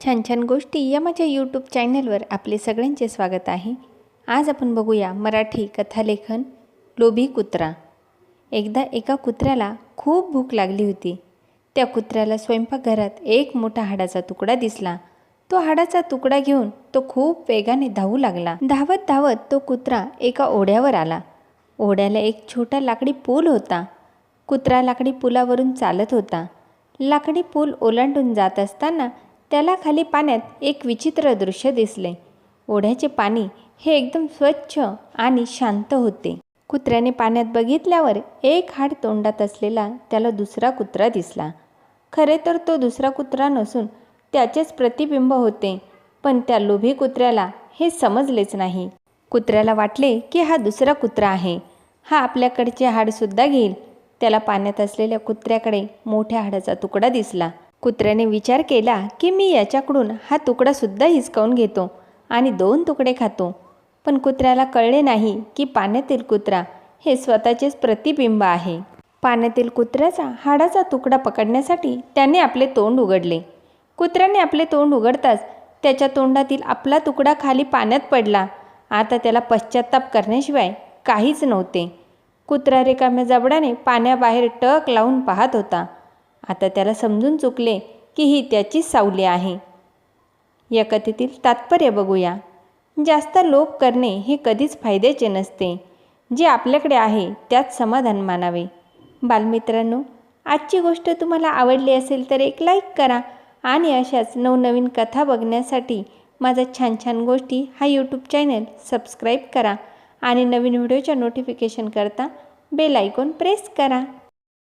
छान छान गोष्टी या माझ्या यूट्यूब चॅनलवर आपले सगळ्यांचे स्वागत आहे. आज आपण बघूया मराठी कथालेखन लोभी कुत्रा. एकदा एका कुत्र्याला खूप भूक लागली होती. त्या कुत्र्याला स्वयंपाकघरात एक मोठा हाडाचा तुकडा दिसला. तो हाडाचा तुकडा घेऊन तो खूप वेगाने धावू लागला. धावत धावत तो कुत्रा एका ओढ्यावर आला. ओढ्याला एक छोटा लाकडी पूल होता. कुत्रा लाकडी पुलावरून चालत होता. लाकडी पूल ओलांडून जात असताना त्याला खाली पाण्यात एक विचित्र दृश्य दिसले. ओढ्याचे पाणी हे एकदम स्वच्छ आणि शांत होते. कुत्र्याने पाण्यात बघितल्यावर एक हाड तोंडात असलेला त्याला दुसरा कुत्रा दिसला. खरे तर तो दुसरा कुत्रा नसून त्याचेच प्रतिबिंब होते पण त्या लोभी कुत्र्याला हे समजलेच नाही. कुत्र्याला वाटले की हा दुसरा कुत्रा आहे. हा आपल्याकडचे हाडसुद्धा घेईल. त्याला पाण्यात असलेल्या कुत्र्याकडे मोठ्या हाडाचा तुकडा दिसला. कुत्र्याने विचार केला की मी याच्याकडून हा तुकडासुद्धा हिसकावून घेतो आणि दोन तुकडे खातो. पण कुत्र्याला कळले नाही की पाण्यातील कुत्रा हे स्वतःचेच प्रतिबिंब आहे. पाण्यातील कुत्र्याचा हाडाचा तुकडा पकडण्यासाठी त्याने आपले तोंड उघडले. कुत्र्याने आपले तोंड उघडताच त्याच्या तोंडातील आपला तुकडा खाली पाण्यात पडला. आता त्याला पश्चाताप करण्याशिवाय काहीच नव्हते. कुत्रा रिकाम्या जबडाने पाण्याबाहेर टक लावून पाहत होता. आता त्याला समजून चुकले की ही त्याचीच सावली आहे. या कथेतील तात्पर्य बघूया. जास्त लोभ करणे हे कधीच फायद्याचे नसते. जे आपल्याकडे आहे त्यात समाधान मानावे. बालमित्रांनो आजची गोष्ट तुम्हाला आवडली असेल तर एक लाईक करा आणि अशाच नवनवीन कथा बघण्यासाठी माझा छान छान गोष्टी हा यूट्यूब चॅनल सबस्क्राईब करा आणि नवीन व्हिडिओच्या नोटिफिकेशन करता बेल आयकॉन प्रेस करा.